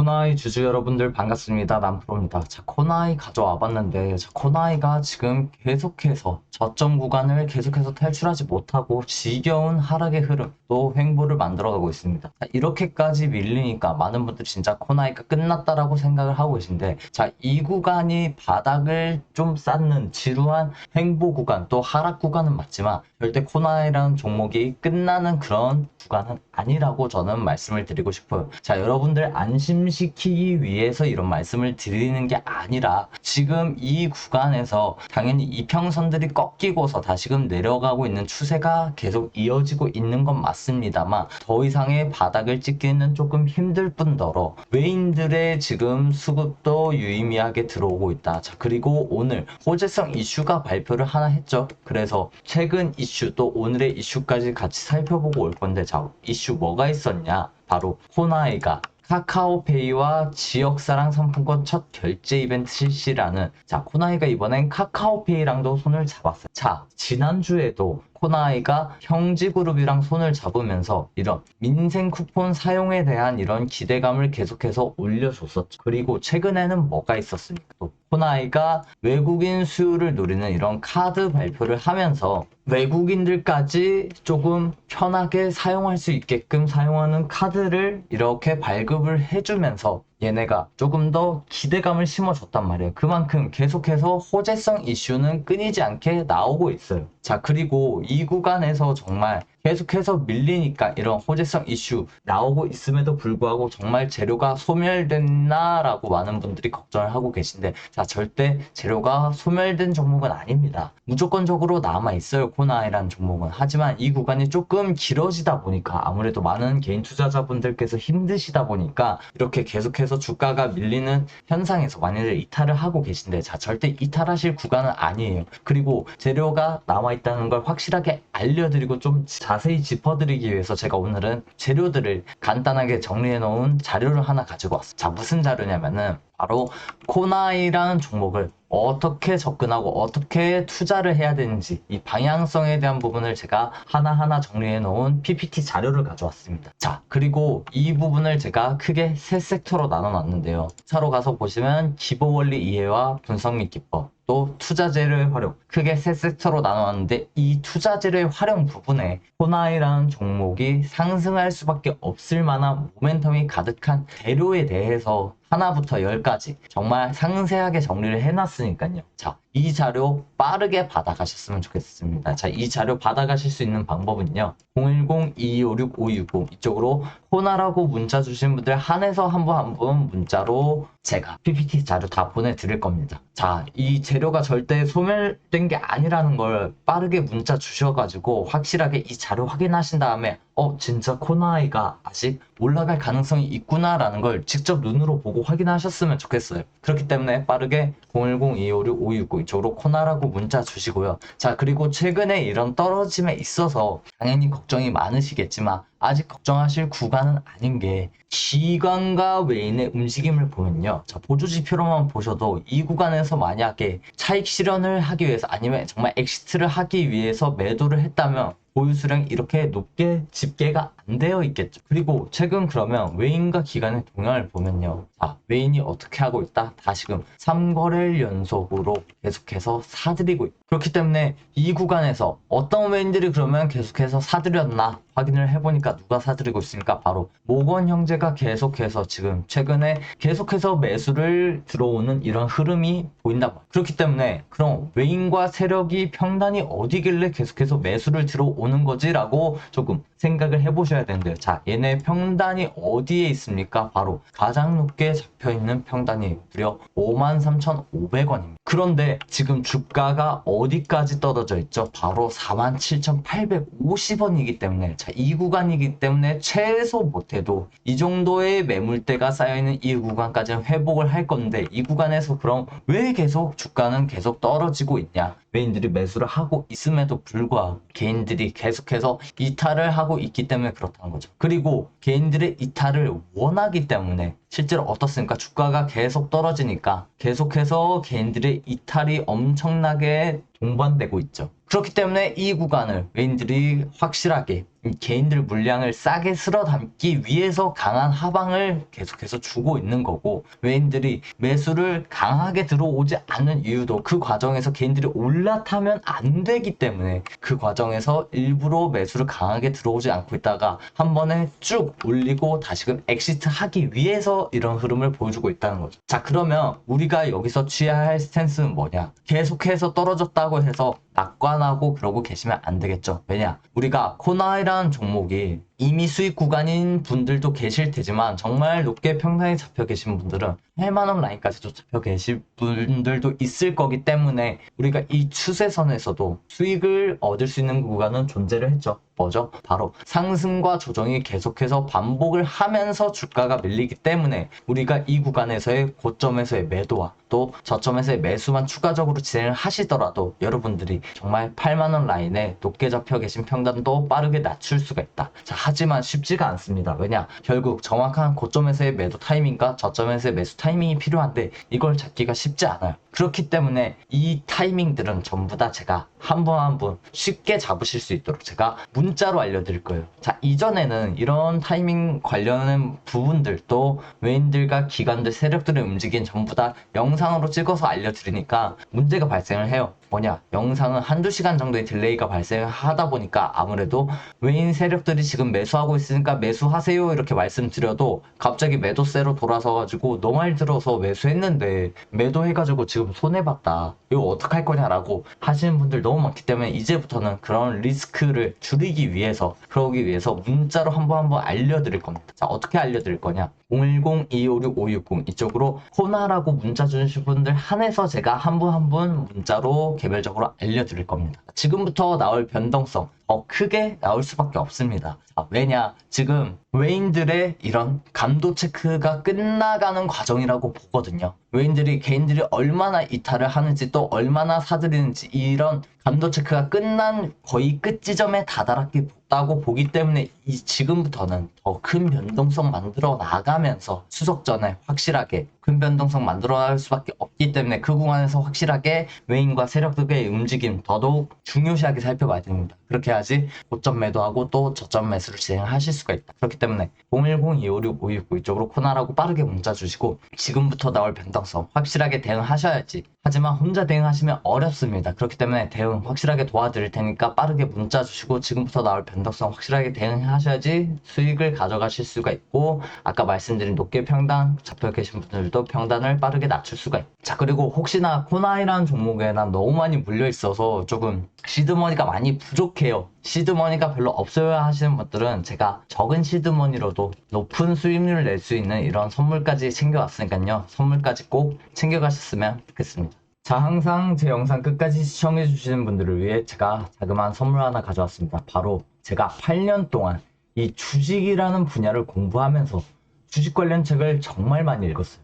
코나이 주주 여러분들 반갑습니다. 남프로입니다. 자, 코나이 가져와 봤는데, 자, 코나이가 지금 계속해서 저점 구간을 계속해서 탈출하지 못하고 지겨운 하락의 흐름, 또 횡보를 만들어 가고 있습니다. 자, 이렇게까지 밀리니까 많은 분들이 진짜 코나이가 끝났다라고 생각을 하고 계신데, 자, 이 구간이 바닥을 좀 쌓는 지루한 횡보 구간, 또 하락 구간은 맞지만, 절대 코나이라는 종목이 끝나는 그런 구간은 아니라고 저는 말씀을 드리고 싶어요. 자, 여러분들 안심 시키기 위해서 이런 말씀을 드리는 게 아니라 지금 이 구간에서 당연히 이평선들이 꺾이고서 다시금 내려가고 있는 추세가 계속 이어지고 있는 건 맞습니다만 더 이상의 바닥을 찍기는 조금 힘들 뿐더러 외인들의 지금 수급도 유의미하게 들어오고 있다. 자, 그리고 오늘 호재성 이슈가 발표를 하나 했죠. 그래서 최근 이슈 또 오늘의 이슈까지 같이 살펴보고 올 건데 자, 이슈 뭐가 있었냐? 바로 호나이가 카카오페이와 지역사랑 상품권 첫 결제 이벤트 실시라는 자 코나이가 이번엔 카카오페이랑도 손을 잡았어요. 자 지난주에도 코나이가 형지그룹이랑 손을 잡으면서 이런 민생 쿠폰 사용에 대한 이런 기대감을 계속해서 올려줬었죠. 그리고 최근에는 뭐가 있었습니까? 또 코나이가 외국인 수요를 노리는 이런 카드 발표를 하면서 외국인들까지 조금 편하게 사용할 수 있게끔 사용하는 카드를 이렇게 발급을 해주면서 얘네가 조금 더 기대감을 심어줬단 말이에요. 그만큼 계속해서 호재성 이슈는 끊이지 않게 나오고 있어요. 자, 그리고 이 구간에서 정말 계속해서 밀리니까 이런 호재성 이슈 나오고 있음에도 불구하고 정말 재료가 소멸됐나라고 많은 분들이 걱정을 하고 계신데 자 절대 재료가 소멸된 종목은 아닙니다 무조건적으로 남아 있어요 코나이라는 종목은 하지만 이 구간이 조금 길어지다 보니까 아무래도 많은 개인 투자자분들께서 힘드시다 보니까 이렇게 계속해서 주가가 밀리는 현상에서 많이들 이탈을 하고 계신데 자 절대 이탈하실 구간은 아니에요 그리고 재료가 남아 있다는 걸 확실하게 알려드리고 좀 자세히 짚어드리기 위해서 제가 오늘은 재료들을 간단하게 정리해 놓은 자료를 하나 가지고 왔어요. 자, 무슨 자료냐면은 바로 코나이라는 종목을 어떻게 접근하고 어떻게 투자를 해야 되는지 이 방향성에 대한 부분을 제가 하나하나 정리해 놓은 PPT 자료를 가져왔습니다. 자, 그리고 이 부분을 제가 크게 세 섹터로 나눠 놨는데요. 차로 가서 보시면 기본 원리 이해와 분석 및 기법, 또 투자재료의 활용 크게 세 섹터로 나눠왔는데 이 투자재료의 활용 부분에 호나이라는 종목이 상승할 수밖에 없을 만한 모멘텀이 가득한 재료에 대해서 하나부터 열까지 정말 상세하게 정리를 해놨으니까요. 자, 이 자료 빠르게 받아가셨으면 좋겠습니다. 자, 이 자료 받아가실 수 있는 방법은요. 010-2256-560 이쪽으로 호나라고 문자 주신 분들 한해서 한 분 한 분 문자로 제가 PPT 자료 다 보내드릴 겁니다. 자, 이 재료가 절대 소멸된 게 아니라는 걸 빠르게 문자 주셔가지고 확실하게 이 자료 확인하신 다음에 어, 진짜 코나이가 아직 올라갈 가능성이 있구나라는 걸 직접 눈으로 보고 확인하셨으면 좋겠어요. 그렇기 때문에 빠르게 010-256-569 이쪽으로 코나라고 문자 주시고요. 자, 그리고 최근에 이런 떨어짐에 있어서 당연히 걱정이 많으시겠지만 아직 걱정하실 구간은 아닌 게 기관과 외인의 움직임을 보면요. 자, 보조 지표로만 보셔도 이 구간에서 만약에 차익 실현을 하기 위해서 아니면 정말 엑시트를 하기 위해서 매도를 했다면 보유 수량이 이렇게 높게 집계가 안 되어 있겠죠. 그리고 최근 그러면 외인과 기관의 동향을 보면요. 자, 외인이 어떻게 하고 있다? 다시금 3거래일 연속으로 계속해서 사들이고 있다. 그렇기 때문에 이 구간에서 어떤 외인들이 그러면 계속해서 사들였나 확인을 해보니까 누가 사들이고 있으니까 바로 모건 형제가 계속해서 지금 최근에 계속해서 매수를 들어오는 이런 흐름이 보인다. 그렇기 때문에 그럼 외인과 세력이 평단이 어디길래 계속해서 매수를 들어오는 거지라고 조금 생각을 해보셔야 되는데요. 자, 얘네 평단이 어디에 있습니까? 바로 가장 높게 잡혀 있는 평단이 무려 53,500원입니다. 그런데 지금 주가가 어디까지 떨어져 있죠? 바로 47,850원이기 때문에 자, 이 구간이기 때문에 최소 못해도 이 정도의 매물대가 쌓여있는 이 구간까지는 회복을 할 건데 이 구간에서 그럼 왜 계속 주가는 계속 떨어지고 있냐? 외인들이 매수를 하고 있음에도 불구하고 개인들이 계속해서 이탈을 하고 있기 때문에 그렇다는 거죠. 그리고 개인들의 이탈을 원하기 때문에 실제로 어떻습니까? 주가가 계속 떨어지니까 계속해서 개인들의 이탈이 엄청나게 동반되고 있죠. 그렇기 때문에 이 구간을 외인들이 확실하게 이 개인들 물량을 싸게 쓸어 담기 위해서 강한 하방을 계속해서 주고 있는 거고 외인들이 매수를 강하게 들어오지 않는 이유도 그 과정에서 개인들이 올라타면 안 되기 때문에 그 과정에서 일부러 매수를 강하게 들어오지 않고 있다가 한 번에 쭉 올리고 다시금 엑시트 하기 위해서 이런 흐름을 보여주고 있다는 거죠. 자 그러면 우리가 여기서 취해야 할 스탠스는 뭐냐? 계속해서 떨어졌다고 해서 낙관 하고 그러고 계시면 안 되겠죠. 왜냐? 우리가 코나이라는 종목이 이미 수익 구간인 분들도 계실 테지만 정말 높게 평단에 잡혀 계신 분들은 8만원 라인까지도 잡혀 계실 분들도 있을 거기 때문에 우리가 이 추세선에서도 수익을 얻을 수 있는 구간은 존재를 했죠. 뭐죠? 바로 상승과 조정이 계속해서 반복을 하면서 주가가 밀리기 때문에 우리가 이 구간에서의 고점에서의 매도와 또 저점에서의 매수만 추가적으로 진행을 하시더라도 여러분들이 정말 8만원 라인에 높게 잡혀 계신 평단도 빠르게 낮출 수가 있다. 자, 하지만 쉽지가 않습니다. 왜냐? 결국 정확한 고점에서의 매도 타이밍과 저점에서의 매수 타이밍이 필요한데 이걸 잡기가 쉽지 않아요. 그렇기 때문에 이 타이밍들은 전부 다 제가 한분한분 쉽게 잡으실 수 있도록 제가 문자로 알려드릴 거예요. 자, 이전에는 이런 타이밍 관련된 부분들도 외인들과 기관들 세력들의 움직임 전부 다 영상으로 찍어서 알려드리니까 문제가 발생을 해요. 뭐냐? 영상은 한두 시간 정도의 딜레이가 발생하다 보니까 아무래도 외인 세력들이 지금 매수하고 있으니까 매수하세요 이렇게 말씀드려도 갑자기 매도세로 돌아서 가지고 너말 들어서 매수했는데 매도해가지고 지금 손해봤다. 이거 어떡할 거냐라고 하시는 분들 너무 많기 때문에 이제부터는 그런 리스크를 줄이기 위해서 그러기 위해서 문자로 한번 한번 알려드릴 겁니다. 자 어떻게 알려드릴 거냐? 010-256-560 이쪽으로 코나라고 문자 주신 분들 한해서 제가 한 분 한 분 문자로 개별적으로 알려드릴 겁니다. 지금부터 나올 변동성 더 크게 나올 수밖에 없습니다. 아, 왜냐? 지금 외인들의 이런 감도 체크가 끝나가는 과정이라고 보거든요. 외인들이 개인들이 얼마나 이탈을 하는지 또 얼마나 사들이는지 이런 감도 체크가 끝난 거의 끝 지점에 다다랐다고 보기 때문에 이 지금부터는 더 큰 변동성 만들어 나가면서 수석 전에 확실하게 큰 변동성 만들어 나갈 수밖에 없기 때문에 그 구간에서 확실하게 외인과 세력들의 움직임 더더욱 중요시하게 살펴봐야 됩니다. 그렇게 해야지 고점 매도하고 또 저점 매수를 진행하실 수가 있다. 그렇기 때문에 010-256-569 이쪽으로 코나라고 빠르게 문자 주시고 지금부터 나올 변동성 확실하게 대응하셔야지. 하지만 혼자 대응하시면 어렵습니다. 그렇기 때문에 대응 확실하게 도와드릴 테니까 빠르게 문자 주시고 지금부터 나올 변동성 확실하게 대응하셔야지 수익을 가져가실 수가 있고 아까 말씀드린 높게 평단 잡혀 계신 분들도 평단을 빠르게 낮출 수가 있다. 자 그리고 혹시나 코나이라는 종목에 난 너무 많이 물려 있어서 조금 시드머니가 많이 부족해요. 시드머니가 별로 없어요 하시는 분들은 제가 적은 시드머니로도 높은 수익률을 낼 수 있는 이런 선물까지 챙겨왔으니까요. 선물까지 꼭 챙겨가셨으면 좋겠습니다. 자, 항상 제 영상 끝까지 시청해 주시는 분들을 위해 제가 자그마한 선물 하나 가져왔습니다. 바로 제가 8년 동안 이 주식이라는 분야를 공부하면서 주식 관련 책을 정말 많이 읽었어요.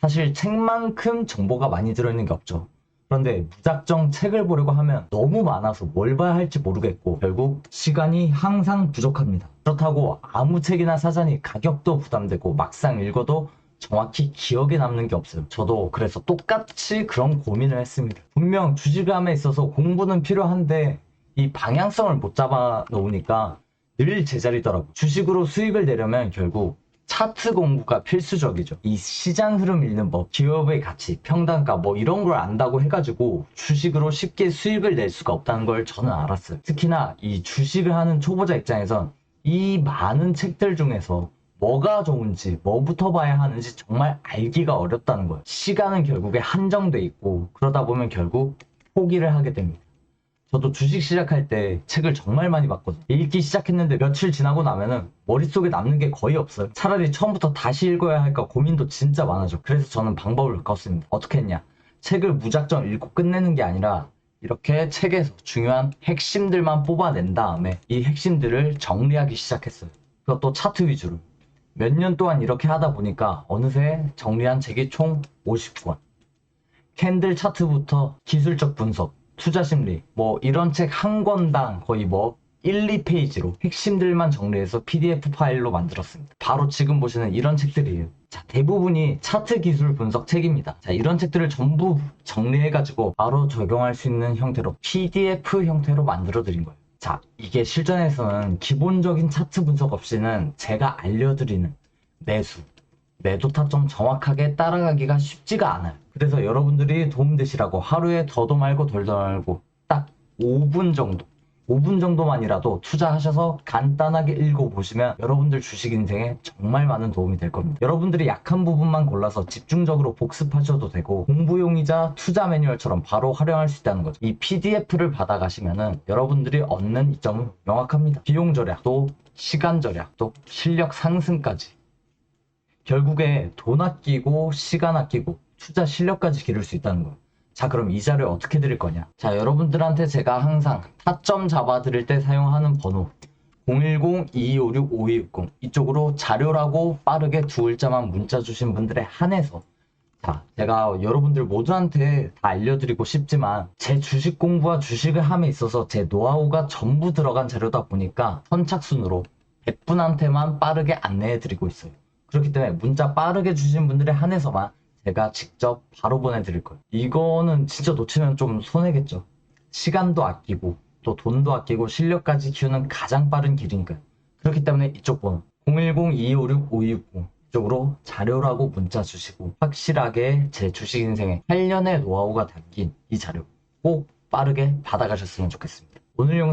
사실 책만큼 정보가 많이 들어있는 게 없죠. 그런데 무작정 책을 보려고 하면 너무 많아서 뭘 봐야 할지 모르겠고 결국 시간이 항상 부족합니다. 그렇다고 아무 책이나 사자니 가격도 부담되고 막상 읽어도 정확히 기억에 남는 게 없어요. 저도 그래서 똑같이 그런 고민을 했습니다. 분명 주식함에 있어서 공부는 필요한데 이 방향성을 못 잡아 놓으니까 늘 제자리더라고. 주식으로 수익을 내려면 결국 차트 공부가 필수적이죠. 이 시장 흐름 읽는 법, 기업의 가치, 평단가 뭐 이런 걸 안다고 해가지고 주식으로 쉽게 수익을 낼 수가 없다는 걸 저는 알았어요. 특히나 이 주식을 하는 초보자 입장에선 이 많은 책들 중에서 뭐가 좋은지, 뭐부터 봐야 하는지 정말 알기가 어렵다는 거예요. 시간은 결국에 한정돼 있고 그러다 보면 결국 포기를 하게 됩니다. 저도 주식 시작할 때 책을 정말 많이 봤거든요. 읽기 시작했는데 며칠 지나고 나면은 머릿속에 남는 게 거의 없어요. 차라리 처음부터 다시 읽어야 할까 고민도 진짜 많아져. 그래서 저는 방법을 바꿨습니다. 어떻게 했냐? 책을 무작정 읽고 끝내는 게 아니라 이렇게 책에서 중요한 핵심들만 뽑아낸 다음에 이 핵심들을 정리하기 시작했어요. 그것도 차트 위주로. 몇 년 동안 이렇게 하다 보니까 어느새 정리한 책이 총 50권. 캔들 차트부터 기술적 분석, 투자 심리, 뭐 이런 책 한 권당 거의 뭐 1, 2페이지로 핵심들만 정리해서 PDF 파일로 만들었습니다. 바로 지금 보시는 이런 책들이에요. 자, 대부분이 차트 기술 분석 책입니다. 자, 이런 책들을 전부 정리해가지고 바로 적용할 수 있는 형태로 PDF 형태로 만들어 드린 거예요. 자, 이게 실전에서는 기본적인 차트 분석 없이는 제가 알려드리는 매수, 매도 타점 정확하게 따라가기가 쉽지가 않아요. 그래서 여러분들이 도움되시라고 하루에 더도 말고 덜도 말고 딱 5분 정도 5분 정도만이라도 투자하셔서 간단하게 읽어보시면 여러분들 주식 인생에 정말 많은 도움이 될 겁니다. 여러분들이 약한 부분만 골라서 집중적으로 복습하셔도 되고 공부용이자 투자 매뉴얼처럼 바로 활용할 수 있다는 거죠. 이 PDF를 받아가시면은 여러분들이 얻는 이점은 명확합니다. 비용 절약, 또 시간 절약, 또 실력 상승까지. 결국에 돈 아끼고 시간 아끼고 투자 실력까지 기를 수 있다는 거예요. 자, 그럼 이 자료 어떻게 드릴 거냐? 자, 여러분들한테 제가 항상 타점 잡아 드릴 때 사용하는 번호 010-2256-5260 이쪽으로 자료라고 빠르게 두 글자만 문자 주신 분들에 한해서 자, 제가 여러분들 모두한테 다 알려드리고 싶지만 제 주식 공부와 주식을 함에 있어서 제 노하우가 전부 들어간 자료다 보니까 선착순으로 100분한테만 빠르게 안내해 드리고 있어요. 그렇기 때문에 문자 빠르게 주신 분들에 한해서만 제가 직접 바로 보내드릴 거예요. 이거는 진짜 놓치면 좀 손해겠죠. 시간도 아끼고 또 돈도 아끼고 실력까지 키우는 가장 빠른 길이니까요. 그렇기 때문에 이쪽 번호 010-2256-5260 이쪽으로 자료라고 문자 주시고 확실하게 제 주식 인생에 8년의 노하우가 담긴 이 자료 꼭 빠르게 받아가셨으면 좋겠습니다. 오늘 영상